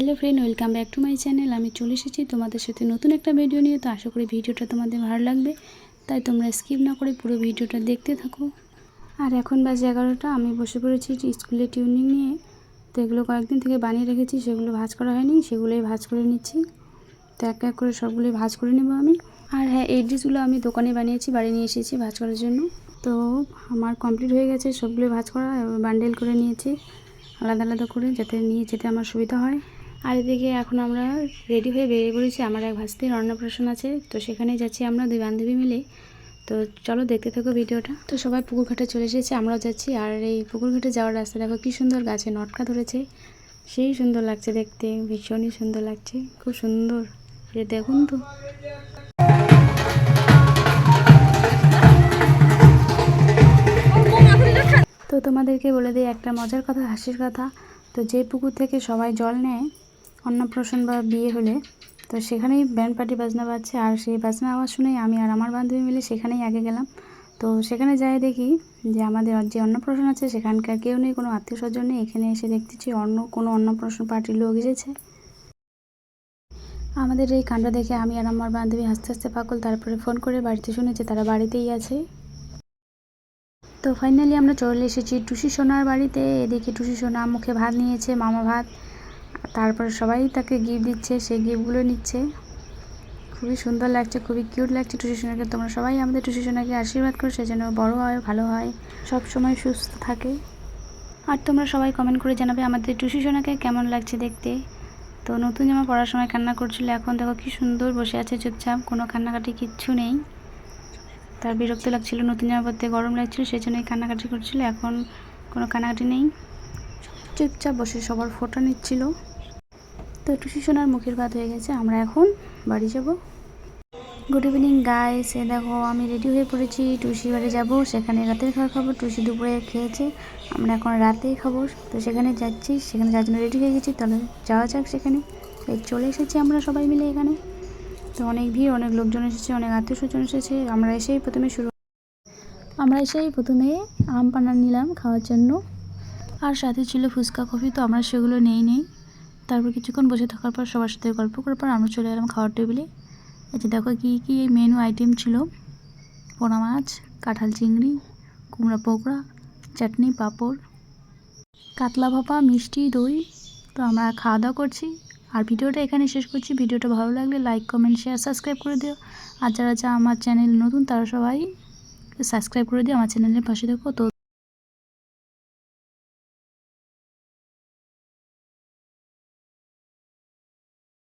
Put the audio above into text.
Hello friend, welcome back to my channel. আমি চলে এসেছি তোমাদের সাথে নতুন একটা ভিডিও নিয়ে। তো আশা করি ভিডিওটা তোমাদের ভালো লাগবে। তাই তোমরা স্কিপ না করে পুরো ভিডিওটা দেখতে থাকো। আর এখন বাজে এগারোটা। আমি বসে পড়েছি স্কুলে টিউনিং নিয়ে। তো এগুলো কয়েকদিন থেকে বানিয়ে রেখেছি। সেগুলো ভাজ করা হয়নি। সেগুলোই ভাজ করে নিচ্ছি। তো এক এক করে সবগুলোই ভাজ করে নেব আমি। আর হ্যাঁ এই ড্রেসগুলো আমি দোকানে বানিয়েছি, বাড়ি নিয়ে এসেছি ভাজ করার জন্য। তো আমার কমপ্লিট হয়ে গেছে। সবগুলো ভাজ করা বান্ডেল করে নিয়েছি। আলাদা আলাদা করে যাতে নিয়ে যেতে আমার সুবিধা হয়। আর এদিকে এখন আমরা রেডি হয়ে বেরিয়ে পড়েছি। আমার এক ভাস্তির অন্নপ্রাশন আছে। তো সেখানেই যাচ্ছি আমরা দুই বান্ধবী মিলে। তো চলো দেখতে থাকো ভিডিওটা। তো সবাই পুকুর ঘাটে চলে এসেছে, আমরাও যাচ্ছি। আর এই পুকুর ঘাটে যাওয়ার রাস্তা দেখো কী সুন্দর গাছে নটকা ধরেছে। সেই সুন্দর লাগছে দেখতে, ভীষণই সুন্দর লাগছে। খুব সুন্দর। যে দেখুন তো। তো তোমাদেরকে বলে দিই একটা মজার কথা, হাসির কথা। তো যে পুকুর থেকে সবাই জল নেয় অন্নপ্রাশন বা বিয়ে হলে, তো সেখানেই ব্যান্ড পার্টি বাজনা বাজছে। আর সেই বাজনা আওয়াজ শুনেই আমি আর আমার বান্ধবী মিলে সেখানেই আগে গেলাম। তো সেখানে যাই দেখি যে আমাদের যে অন্নপ্রাশন আছে, সেখানকার কেউ নেই, কোনো আত্মীয় স্বজন নেই। এখানে এসে দেখতেছি অন্য, কোনো অন্নপ্রাশন পার্টির লোক এসেছে। আমাদের এই কাণ্ড দেখে আমি আর আমার বান্ধবী হাসতে হাসতে পাকল তারপরে ফোন করে বাড়িতে শুনেছি তারা বাড়িতেই আছে। তো ফাইনালি আমরা চলে এসেছি টুসি সোনার বাড়িতে। এদিকে টুসি সোনা মুখে ভাত নিয়েছে, মামা ভাত। তারপরে সবাই তাকে গিফট দিচ্ছে সেই গিফটগুলো নিচ্ছে। খুবই সুন্দর লাগছে, খুবই কিউট লাগছে টুসি সোনাকে। তোমরা সবাই আমাদের টুসি সোনাকে আশীর্বাদ করো, সে যেন বড়ো হয়, ভালো হয়, সব সময় সুস্থ থাকে। আর তোমরা সবাই কমেন্ট করে জানাবে আমাদের টুসি সোনাকে কেমন লাগছে দেখতে। তো নতুন জামা পড়ার সময় কান্না করছিল, এখন দেখো কি সুন্দর বসে আছে চুপচাপ, কোনো কান্নাকাটি কিচ্ছু নেই। তার বিরক্ত লাগছিল, নতুন জামা পড়তে গরম লাগছিল সেই জন্যই কান্নাকাটি করছিল, এখন কোনো কান্নাকাটি নেই। চুপচাপ বসে সবার ফটো নিচ্ছিল। তো টুসি সোনার মুখের ভাত হয়ে গেছে, আমরা এখন বাড়ি যাব। গুড ইভিনিং গাইস এ দেখো, আমি রেডি হয়ে পড়েছি, টুসি বাড়ি যাব। সেখানে রাতের খাবার খাব, টুসি দুপুরে খেয়েছে। আমরা এখন রাতেই খাব। তো সেখানে যাচ্ছি, সেখানে যার জন্য রেডি হয়ে গেছি। তাহলে যাওয়া যাক সেখানে। এই চলে এসেছি আমরা সবাই মিলে এখানে। তো অনেক ভিড়, অনেক লোকজন এসেছে, অনেক আত্মীয় স্বজন এসেছে। আমরা এসেই প্রথমে শুরু আমরা এসেই প্রথমে আম পানা নিলাম খাওয়ার জন্য। আর সাথে ছিল ফুচকা, কফি, তো আমরা সেগুলো নেই নেই। তারপর কিছুক্ষণ বসে থাকার পর সবার সাথে গল্প করার পর আমরা চলে এলাম খাওয়ার টেবিলে। যে দেখো কী কী মেনু আইটেম ছিল? পোনা মাছ, কাঁঠাল চিংড়ি, কুমড়া পকোড়া, চাটনি, পাঁপড়, কাতলা ভাপা, মিষ্টি, দই। তো আমরা খাওয়া দাওয়া করছি। আর ভিডিওটা এখানে শেষ করছি। ভিডিওটা ভালো লাগলে লাইক কমেন্ট শেয়ার সাবস্ক্রাইব করে দিও। আর যারা যা আমার চ্যানেল নতুন, তারা সবাই সাবস্ক্রাইব করে দিও। আমার চ্যানেলের পাশে দেখো তো